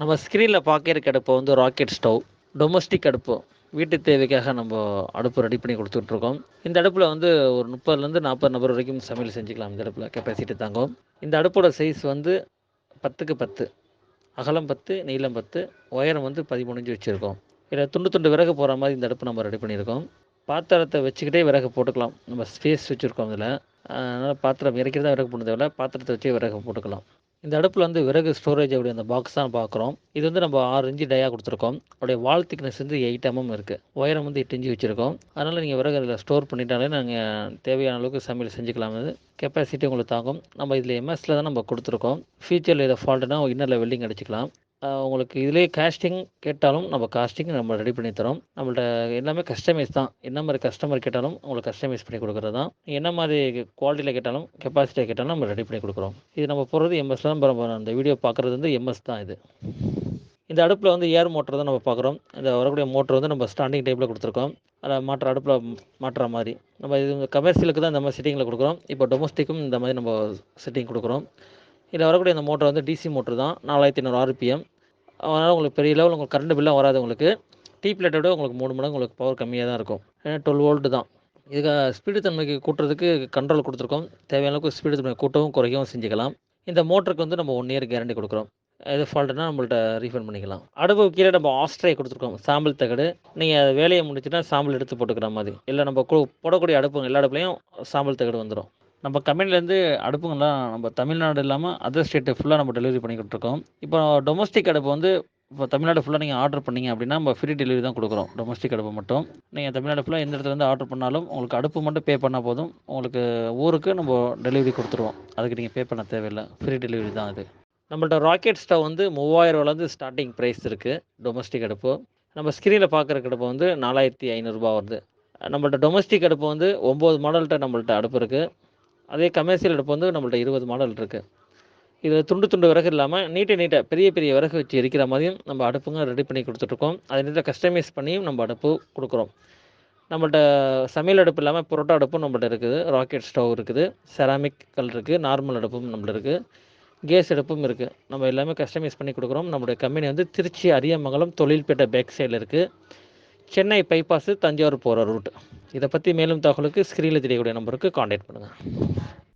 நம்ம ஸ்க்ரீனில் பார்க்கறக்கு அடுப்பு வந்து ராக்கெட் ஸ்டவ் டொமஸ்டிக் அடுப்பு. வீட்டு தேவைக்காக நம்ம அடுப்பு ரெடி பண்ணி கொடுத்துட்ருக்கோம். இந்த அடுப்பில் வந்து ஒரு முப்பதுலேருந்து நாற்பது நபர் வரைக்கும் சமையல் செஞ்சுக்கலாம் இந்த அடுப்பில் கெப்பாசிட்டி தாங்கும் இந்த அடுப்போட சைஸ் வந்து பத்துக்கு பத்து அகலம் பத்து நீளம் பத்து உயரம் வந்து பதிமூணுஞ்சு வச்சுருக்கோம். இதில் துண்டு துண்டு விறகு போகிற மாதிரி இந்த அடுப்பு நம்ம ரெடி பண்ணியிருக்கோம். பாத்திரத்தை வச்சுக்கிட்டே விறகு போட்டுக்கலாம். நம்ம ஸ்பேஸ் வச்சுருக்கோம் இதில். அதனால் பாத்திரம் இறக்கிறதா விறகு போட தேவையில்ல பாத்திரத்தை வச்சே விறகு போட்டுக்கலாம். இந்த அடுப்பில் வந்து விறகு ஸ்டோரேஜ் அப்படி அந்த பாக்ஸ் தான் பார்க்குறோம் இது வந்து நம்ம ஆறு இன்ச்சு டையாக கொடுத்துருக்கோம். அப்படியே வால் திக்னஸ் வந்து எயிட் எம்எம் இருக்குது உயரம் வந்து எட்டு இன்ச்சு வச்சுருக்கோம். அதனால் நீங்கள் விறகு அதில் ஸ்டோர் பண்ணிட்டாலே நாங்கள் தேவையான அளவுக்கு சமையல் செஞ்சுக்கலாம். இது கெப்பாசிட்டி உங்களுக்கு தாங்கும். நம்ம இதில் எம்எஸில் தான் நம்ம கொடுத்துருக்கோம். ஃபியூச்சரில் இதை ஃபால்ட்டுனா இன்னரில் வெல்டிங் அடிச்சுக்கலாம். உங்களுக்கு இதிலே காஸ்டிங் கேட்டாலும் நம்ம காஸ்டிங் நம்ம ரெடி பண்ணி தரோம். நம்மள்ட்ட எல்லாமே கஸ்டமைஸ் தான். என்ன மாதிரி கஸ்டமர் கேட்டாலும் உங்களுக்கு கஸ்டமைஸ் பண்ணி கொடுக்குறது தான். என்ன மாதிரி குவாலிட்டியில் கேட்டாலும் கெப்பாசிட்டியில் கேட்டாலும் நம்ம ரெடி பண்ணி கொடுக்குறோம். இது நம்ம போகிறது எம்எஸ் தான். நம்ம அந்த வீடியோ பார்க்குறது வந்து எம்எஸ் தான் இது. இந்த அடுப்பில் வந்து ஏர் மோட்டர் தான் நம்ம பார்க்குறோம். இந்த வரக்கூடிய மோட்டர் வந்து நம்ம ஸ்டாண்டிங் டைப்பில் கொடுத்துருக்கோம். அதை மாற்ற அடுப்பில் மாற்றுற மாதிரி. நம்ம இது கமர்ஷியலுக்கு தான் இந்த மாதிரி செட்டிங்கில் கொடுக்குறோம். இப்போ டொமஸ்டிக்கும் இந்த மாதிரி நம்ம செட்டிங் கொடுக்குறோம். இதில் வரக்கூடிய இந்த மோட்டர் வந்து டிசி மோட்டர் தான். நாலாயிரத்தி ஐநூறு ஆர்பிஎம் அதனால் உங்களுக்கு பெரிய லெவல் உங்களுக்கு கரண்ட் பில்லாம் வராது உங்களுக்கு. டீ பிளேட்டை விட உங்களுக்கு மூணு மடங்கு உங்களுக்கு பவர் கம்மியாக தான் இருக்கும். ஏன்னா டுவெல் வோல்ட்டு தான். இதுக்கு ஸ்பீடு தன்மைக்கு கூட்டுறதுக்கு கண்ட்ரோல் கொடுத்துருக்கோம். தேவையான அளவுக்கு ஸ்பீடு தன்மை கூட்டவும் குறைக்கவும் செஞ்சுக்கலாம். இந்த மோட்டருக்கு வந்து நம்ம ஒன் இயர் கேரண்டி கொடுக்குறோம். எது ஃபால்ட்னா நம்மள்ட்ட ரீஃபண்ட் பண்ணிக்கலாம். அடுப்பு கீழே நம்ம ஆஸ்ட்ரே கொடுத்துருக்கோம். சாம்பிள் தகடு. நீங்கள் வேலையை முடிச்சுன்னா சாம்பிள் எடுத்து போட்டுக்கிற மாதிரி. இல்லை நம்ம கு- போடக்கூடிய அடுப்பு எல்லா அடுப்புலையும் சாம்பிள் தகடு வந்துடும் நம்ம கம்பெனிலேருந்து அடுப்புங்கள்லாம் நம்ம தமிழ்நாடு இல்லாமல் அதர் ஸ்டேட்டு ஃபுல்லாக நம்ம டெலிவரி பண்ணிக்கிட்டு இருக்கோம் இப்போ டொமஸ்டிக் அடுப்பு வந்து இப்போ தமிழ்நாடு ஃபுல்லாக நீங்கள் ஆர்டர் பண்ணீங்க அப்படின்னா நம்ம ஃப்ரீ டெலிவரி தான் கொடுக்குறோம் டொமஸ்டிக் அடுப்பு மட்டும். நீங்கள் தமிழ்நாடு ஃபுல்லாக எந்த இடத்துலேருந்து ஆர்டர் பண்ணாலும் உங்களுக்கு அடுப்பு மட்டும் பே பண்ணால் போதும். உங்களுக்கு ஊருக்கு நம்ம டெலிவரி கொடுத்துருவோம். அதுக்கு நீங்கள் பே பண்ண தேவையில்லை. ஃப்ரீ டெலிவரி தான் அது. நம்மள்ட்ட ராக்கெட் ஸ்டவ் வந்து மூவாயிரரூவாலேருந்து ஸ்டார்டிங் ப்ரைஸ் இருக்குது டொமஸ்டிக் அடுப்பு. நம்ம ஸ்க்ரீனில் பார்க்குற அடுப்பு வந்து நாலாயிரத்தி ஐநூறுரூபா வருது. நம்மள்ட்ட டொமஸ்டிக் அடுப்பு வந்து ஒம்பது மாடல்கிட்ட நம்மள்ட்ட அடுப்பு இருக்குது அதே கமர்ஷியல் அடுப்பு வந்து நம்மள்ட்ட இருபது மாடல் இருக்குது இது துண்டு துண்டு விறகு இல்லாமல் நீட்டை நீட்டாக பெரிய பெரிய விறகு வச்சு எரிக்கிற மாதிரியும் நம்ம அடுப்புங்க ரெடி பண்ணி கொடுத்துட்ருக்கோம். அதை நீட்டாக கஸ்டமைஸ் பண்ணியும் நம்ம அடுப்பு கொடுக்குறோம். நம்மள்ட்ட சமையல் அடுப்பு இல்லாமல் புரோட்டா அடுப்பும் நம்மள்ட்ட இருக்குது. ராக்கெட் ஸ்டவ் இருக்குது. செராமிக் கல் இருக்குது நார்மல் அடுப்பும் நம்மள்ட்ட இருக்குது கேஸ் அடுப்பும் இருக்குது நம்ம எல்லாமே கஸ்டமைஸ் பண்ணி கொடுக்குறோம். நம்மளுடைய கம்பெனி வந்து திருச்சி அரியமங்கலம் தொழில்பேட்டை பேக் சைடில் இருக்குது சென்னை பைபாஸு தஞ்சாவூர் போகிற ரூட் இதை பற்றி மேலும் தகவலுக்கு ஸ்க்ரீனில் தெரியக்கூடிய நம்பருக்கு காண்டாக்ட் பண்ணுங்கள்